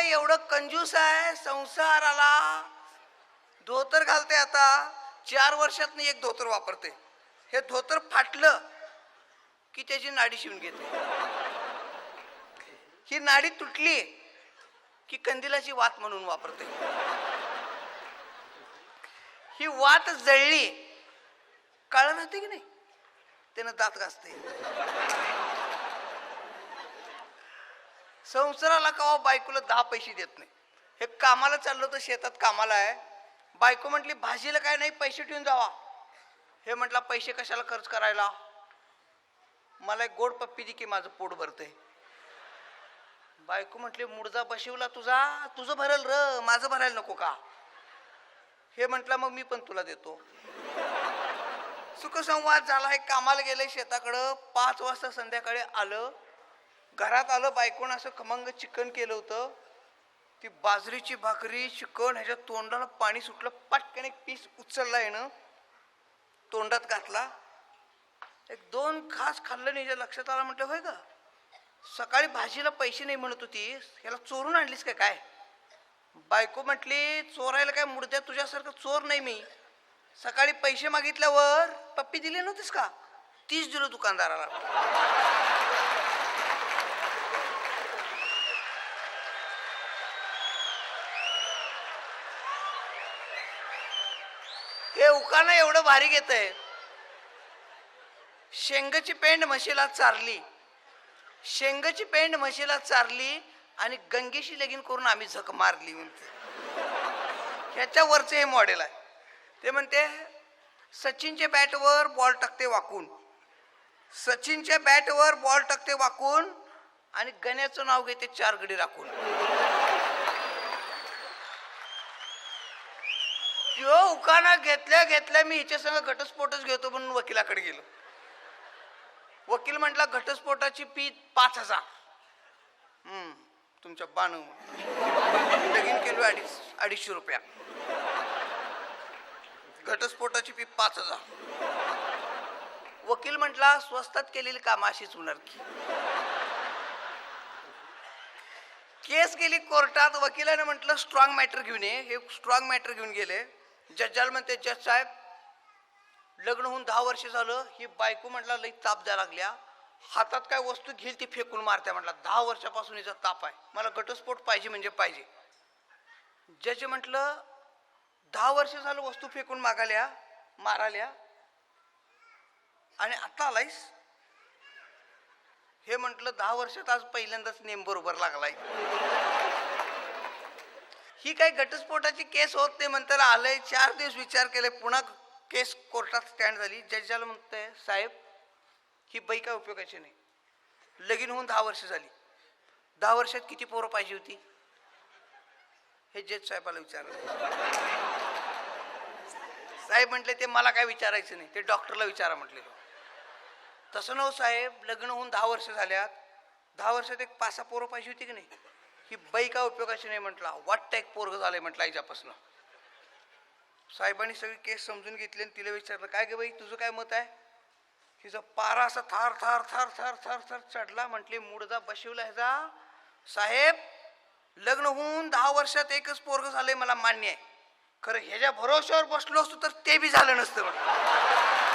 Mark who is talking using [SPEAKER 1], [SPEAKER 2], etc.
[SPEAKER 1] एवढं कंजूस आहे संसाराला धोतर घालते आता. चार वर्षात एक धोतर वापरते. हे धोतर फाटलं की त्याची नाडी शिवून घेते. ही नाडी तुटली की कंदिलाची वात म्हणून वापरते. ही वात जळली काळ राहते की नाही? त्यानं दात घासते. संसाराला कवा बायकोला दहा पैसे देत नाही. हे कामाला चाललो तर शेतात कामाला आहे. बायको म्हटली भाजीला काय नाही पैसे ठेवून जावा. हे म्हटला पैसे कशाला खर्च करायला? मला एक गोड पप्पी दे की माझं पोट भरतंय. बायको म्हटली मुडजा बशिवला तुझा? तुझं भरल र माझं भरायला नको का? हे म्हटलं मग मी पण तुला देतो. सुखसंवाद झाला हे कामाला गेले शेताकडं. पाच वाजता संध्याकाळी आलं. घरात आलं बायकोनं असं खमंग चिकन केलं होतं. ती बाजरीची भाकरी चिकन ह्याच्या तोंडाला पाणी सुटलं पटकन एक पीस उचलला येणं तोंडात घातला. एक दोन खास खाल्लं नाही ह्याच्या लक्षात आलं म्हटलं होय का सकाळी भाजीला पैसे नाही म्हणत होतीस ह्याला चोरून आणलीस का काय? बायको म्हटली चोरायला काय मुडद्या तुझ्यासारखं चोर नाही मी. सकाळी पैसे मागितल्यावर पप्पी दिली नव्हतीस का? तीच दिलं दुकानदाराला. हे उकाना एवढं भारी घेत आहे शेंगाची पेंड म्हशीला चारली. शेंगाची पेंड म्हशीला चारली आणि गंगेशी लगीन करून आम्ही झक मारली म्हणते. ह्याच्यावरचं हे मॉडेल आहे. ते म्हणते सचिनच्या बॅटवर बॉल टाकते वाकून. सचिनच्या बॅटवर बॉल टाकते वाकून आणि गण्याचं नाव घेते चार गडी राखून. त्यो उकाना घेतल्या घेतल्या मी हिच्या संग घटस्फोटच घेतो म्हणून वकिलाकडे गेलो. वकील म्हटला घटस्फोटाची फी पाच हजार. हम्म, तुमच्या बाण. लगीन केलो अडीच अडीचशे रुपया. घटस्फोटाची फी पाच हजार. वकील म्हटला स्वस्तात केलेली कामं अशीच होणार की. केस गेली कोर्टात वकिलाने म्हटलं स्ट्रॉंग मॅटर घेऊन ये. हे स्ट्रॉंग मॅटर घेऊन गेले. जजाला म्हणते जज साहेब लग्न होऊन दहा वर्ष झालं ही बायको म्हटला लई ताप द्या लागल्या. हातात काय वस्तू घेईल ती फेकून मारते म्हटलं. दहा वर्षापासून हिचा ताप आहे. मला घटस्फोट पाहिजे म्हणजे पाहिजे. जज म्हटलं दहा वर्ष झालं वस्तू फेकून मागाल्या माराल्या. आणि आता आलायस? हे म्हटलं दहा वर्षात आज पहिल्यांदाच नेम बरोबर लागलाय. ही काही घटस्फोटाची केस होत नाही म्हणताना आलंय. चार दिवस विचार केले पुन्हा केस कोर्टात स्टँड झाली. जजाला म्हणतंय साहेब ही बाई काय उपयोगाची नाही. लगीन होऊन दहा वर्ष झाली. दहा वर्षात किती पोरं पाहिजे होती? हे जज साहेबाला विचारलं. साहेब म्हटले ते मला काय विचारायचं नाही. ते डॉक्टरला विचारा म्हटले. तसं नव साहेब लग्न होऊन दहा वर्ष झाल्यात. दहा वर्षात एक पाच सहा पोरं पाहिजे होती की नाही? ही बाई का उपयोगाची नाही म्हटला. वाटतं एक पोरग झालंय म्हटलं आईच्यापासनं. साहेबांनी सगळी केस समजून घेतली आणि तिला विचारलं काय गे बाई तुझं काय मत आहे? हिचा पारा असा थार थार थार थार थार थार चढला म्हटली मुडदा बशिवला ह्याचा. साहेब लग्न होऊन दहा वर्षात एकच पोरग झालंय मला मान्य आहे. खरं ह्याच्या भरोश्यावर बसलो असतो तर ते बी झालं नसतं म्हटलं.